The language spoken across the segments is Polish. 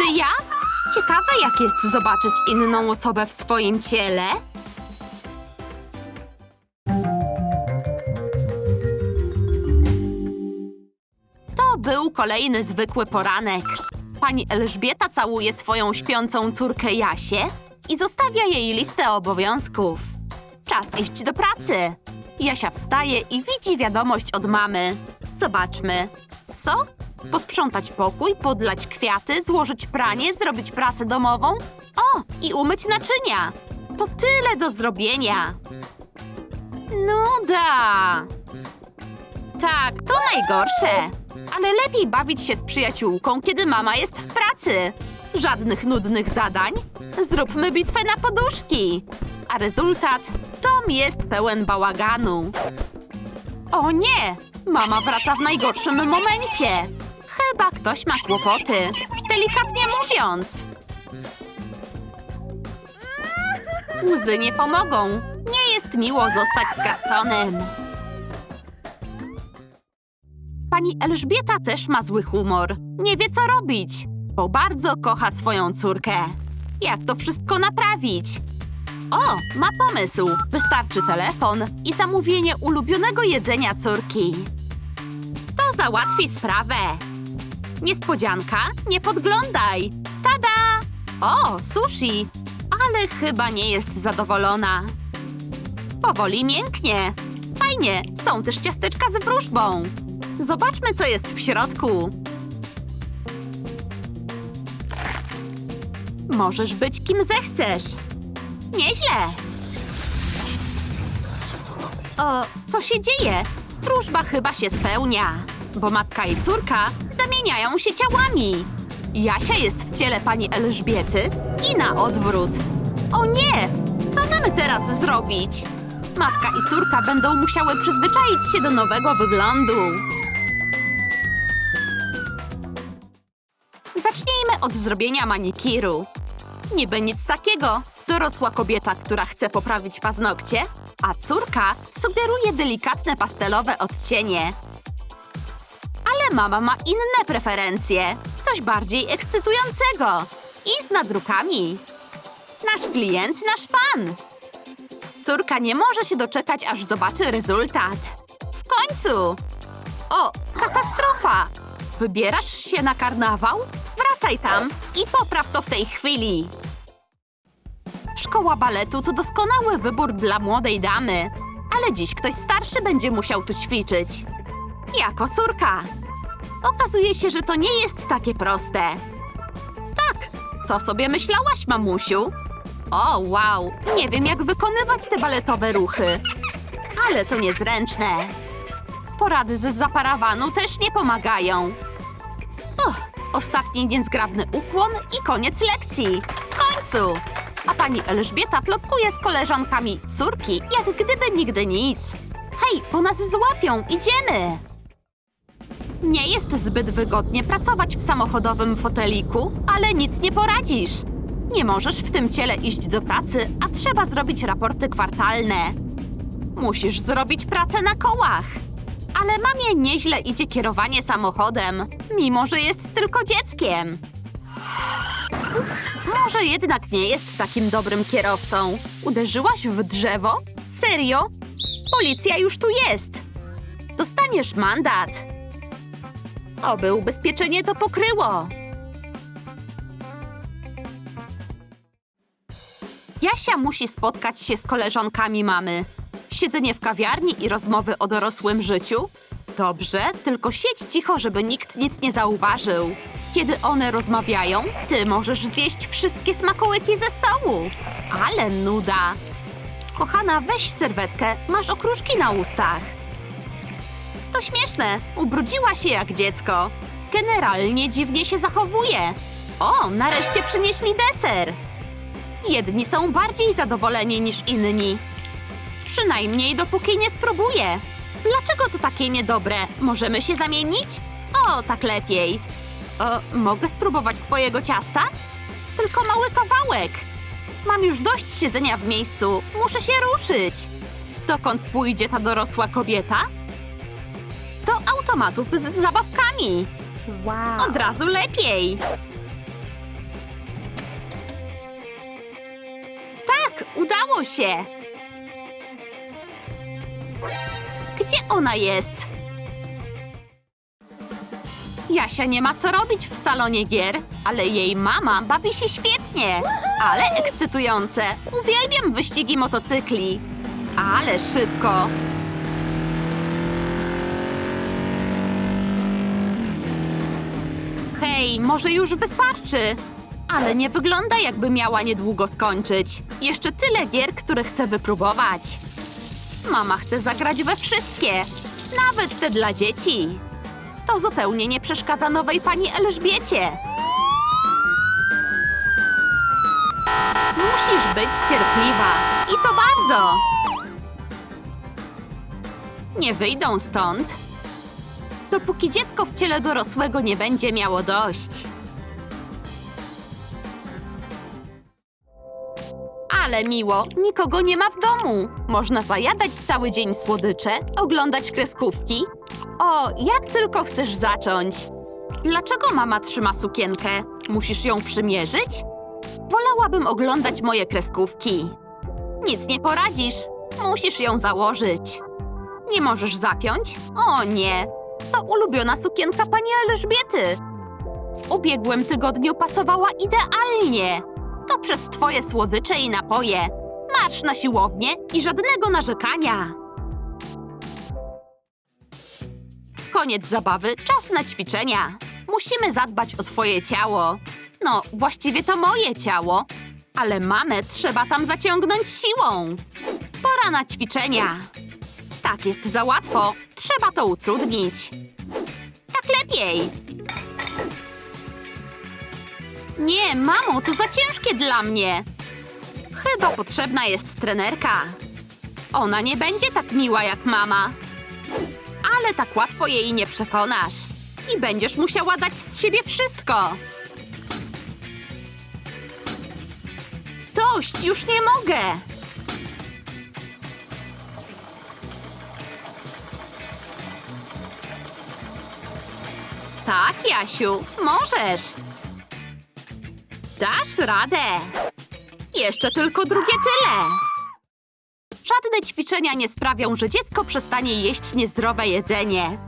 Każdy ja? Ciekawe, jak jest zobaczyć inną osobę w swoim ciele. To był kolejny zwykły poranek. Pani Elżbieta całuje swoją śpiącą córkę Jasię i zostawia jej listę obowiązków. Czas iść do pracy. Jasia wstaje i widzi wiadomość od mamy. Zobaczmy. Co? Posprzątać pokój, podlać kwiaty, złożyć pranie, zrobić pracę domową? O, i umyć naczynia. To tyle do zrobienia. Nuda. Tak, to najgorsze. Ale lepiej bawić się z przyjaciółką, kiedy mama jest w pracy. Żadnych nudnych zadań. Zróbmy bitwę na poduszki. A rezultat? Dom jest pełen bałaganu. O nie! Mama wraca w najgorszym momencie. Chyba ktoś ma kłopoty. Delikatnie mówiąc. Łzy nie pomogą. Nie jest miło zostać skarconym. Pani Elżbieta też ma zły humor. Nie wie, co robić, bo bardzo kocha swoją córkę. Jak to wszystko naprawić? O, ma pomysł. Wystarczy telefon i zamówienie ulubionego jedzenia córki. To załatwi sprawę. Niespodzianka, nie podglądaj. Tada! O, sushi. Ale chyba nie jest zadowolona. Powoli mięknie. Fajnie, są też ciasteczka z wróżbą. Zobaczmy, co jest w środku. Możesz być kim zechcesz. Nieźle. O, co się dzieje? Wróżba chyba się spełnia, bo matka i córka zamieniają się ciałami. Jasia jest w ciele pani Elżbiety i na odwrót. O nie! Co mamy teraz zrobić? Matka i córka będą musiały przyzwyczaić się do nowego wyglądu. Zacznijmy od zrobienia manikiru. Niby nic takiego. Dorosła kobieta, która chce poprawić paznokcie, a córka sugeruje delikatne pastelowe odcienie. Ale mama ma inne preferencje. Coś bardziej ekscytującego. I z nadrukami. Nasz klient, nasz pan. Córka nie może się doczekać, aż zobaczy rezultat. W końcu! O, katastrofa! Wybierasz się na karnawał? Tam i popraw to w tej chwili. Szkoła baletu to doskonały wybór dla młodej damy, ale dziś ktoś starszy będzie musiał tu ćwiczyć. Jako córka. Okazuje się, że to nie jest takie proste. Tak, co sobie myślałaś, mamusiu? O, wow, nie wiem jak wykonywać te baletowe ruchy. Ale to niezręczne. Porady ze zaparawanu też nie pomagają. Och, ostatni niezgrabny ukłon i koniec lekcji. W końcu! A pani Elżbieta plotkuje z koleżankami córki, jak gdyby nigdy nic. Hej, bo nas złapią, idziemy! Nie jest zbyt wygodnie pracować w samochodowym foteliku, ale nic nie poradzisz. Nie możesz w tym ciele iść do pracy, a trzeba zrobić raporty kwartalne. Musisz zrobić pracę na kołach. Ale mamie nieźle idzie kierowanie samochodem, mimo że jest tylko dzieckiem. Ups, może jednak nie jest takim dobrym kierowcą. Uderzyłaś w drzewo? Serio? Policja już tu jest. Dostaniesz mandat. Oby ubezpieczenie to pokryło. Jasia musi spotkać się z koleżankami mamy. Siedzenie w kawiarni i rozmowy o dorosłym życiu? Dobrze, tylko siedź cicho, żeby nikt nic nie zauważył. Kiedy one rozmawiają, ty możesz zjeść wszystkie smakołyki ze stołu. Ale nuda. Kochana, weź serwetkę, masz okruszki na ustach. To śmieszne, ubrudziła się jak dziecko. Generalnie dziwnie się zachowuje. O, nareszcie przynieśli deser. Jedni są bardziej zadowoleni niż inni. Przynajmniej dopóki nie spróbuję. Dlaczego to takie niedobre? Możemy się zamienić? O, tak lepiej. O, mogę spróbować twojego ciasta? Tylko mały kawałek. Mam już dość siedzenia w miejscu. Muszę się ruszyć. Dokąd pójdzie ta dorosła kobieta? Do automatów z zabawkami. Wow. Od razu lepiej. Tak, udało się. Gdzie ona jest? Jasia nie ma co robić w salonie gier, ale jej mama bawi się świetnie. Ale ekscytujące. Uwielbiam wyścigi motocykli. Ale szybko. Hej, może już wystarczy. Ale nie wygląda, jakby miała niedługo skończyć. Jeszcze tyle gier, które chcę wypróbować. Mama chce zagrać we wszystkie, nawet te dla dzieci. To zupełnie nie przeszkadza nowej pani Elżbiecie. Musisz być cierpliwa. I to bardzo. Nie wyjdą stąd, dopóki dziecko w ciele dorosłego nie będzie miało dość. Ale miło, nikogo nie ma w domu. Można zajadać cały dzień słodycze, oglądać kreskówki. O, jak tylko chcesz zacząć. Dlaczego mama trzyma sukienkę? Musisz ją przymierzyć? Wolałabym oglądać moje kreskówki. Nic nie poradzisz. Musisz ją założyć. Nie możesz zapiąć? O nie! To ulubiona sukienka pani Elżbiety. W ubiegłym tygodniu pasowała idealnie. To przez twoje słodycze i napoje. Marsz na siłownię i żadnego narzekania. Koniec zabawy, czas na ćwiczenia. Musimy zadbać o twoje ciało. No, właściwie to moje ciało, ale mamę trzeba tam zaciągnąć siłą. Pora na ćwiczenia. Tak jest za łatwo. Trzeba to utrudnić. Tak lepiej. Nie, mamo, to za ciężkie dla mnie. Chyba potrzebna jest trenerka. Ona nie będzie tak miła jak mama. Ale tak łatwo jej nie przekonasz. I będziesz musiała dać z siebie wszystko. Dość, już nie mogę. Tak, Jasiu, możesz. Dasz radę. Jeszcze tylko drugie tyle. Żadne ćwiczenia nie sprawią, że dziecko przestanie jeść niezdrowe jedzenie.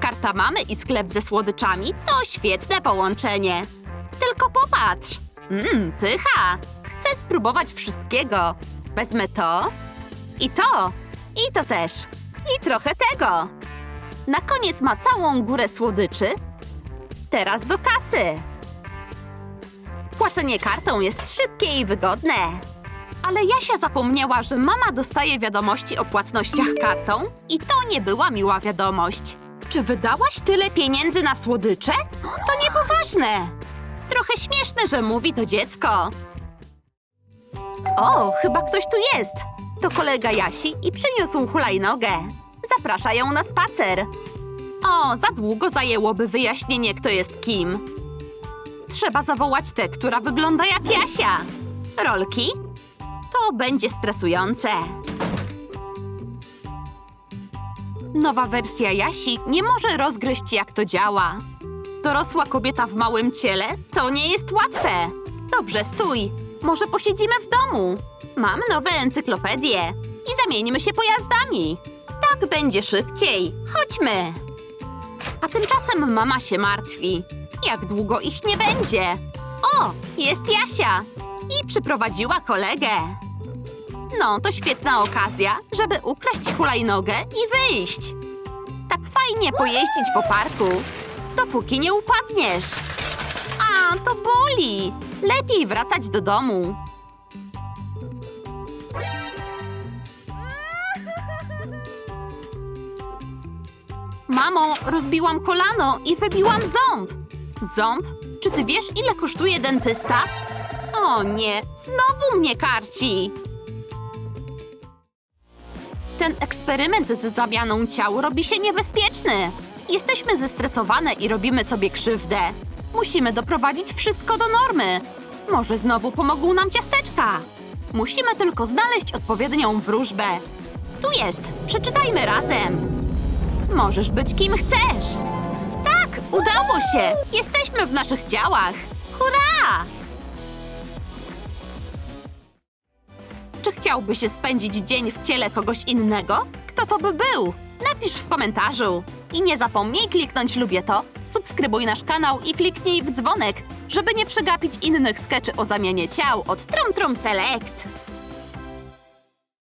Karta mamy i sklep ze słodyczami to świetne połączenie. Tylko popatrz. Mmm, pycha. Chcę spróbować wszystkiego. Wezmę to i to i to też. I trochę tego. Na koniec ma całą górę słodyczy. Teraz do kasy. Płacenie kartą jest szybkie i wygodne. Ale Jasia zapomniała, że mama dostaje wiadomości o płatnościach kartą i to nie była miła wiadomość. Czy wydałaś tyle pieniędzy na słodycze? To niepoważne. Trochę śmieszne, że mówi to dziecko. O, chyba ktoś tu jest. To kolega Jasi i przyniósł hulajnogę. Zaprasza ją na spacer. O, za długo zajęłoby wyjaśnienie, kto jest kim. Trzeba zawołać tę, która wygląda jak Jasia. Rolki? To będzie stresujące. Nowa wersja Jasi nie może rozgryźć, jak to działa. Dorosła kobieta w małym ciele to nie jest łatwe. Dobrze, stój. Może posiedzimy w domu. Mam nowe encyklopedie i zamieńmy się pojazdami. Tak będzie szybciej. Chodźmy. A tymczasem mama się martwi. Jak długo ich nie będzie? O, jest Jasia! I przyprowadziła kolegę. No, to świetna okazja, żeby ukraść hulajnogę i wyjść. Tak fajnie pojeździć po parku, dopóki nie upadniesz. A, to boli. Lepiej wracać do domu. Mamo, rozbiłam kolano i wybiłam ząb. Ząb? Czy ty wiesz, ile kosztuje dentysta? O nie, znowu mnie karci. Ten eksperyment z zamianą ciał robi się niebezpieczny. Jesteśmy zestresowane i robimy sobie krzywdę. Musimy doprowadzić wszystko do normy. Może znowu pomogą nam ciasteczka. Musimy tylko znaleźć odpowiednią wróżbę. Tu jest, przeczytajmy razem. Możesz być kim chcesz. Udało się. Jesteśmy w naszych ciałach. Hurra! Czy chciałby się spędzić dzień w ciele kogoś innego? Kto to by był? Napisz w komentarzu. I nie zapomnij kliknąć lubię to, subskrybuj nasz kanał i kliknij w dzwonek, żeby nie przegapić innych skeczy o zamianie ciał od Trum Trum Select.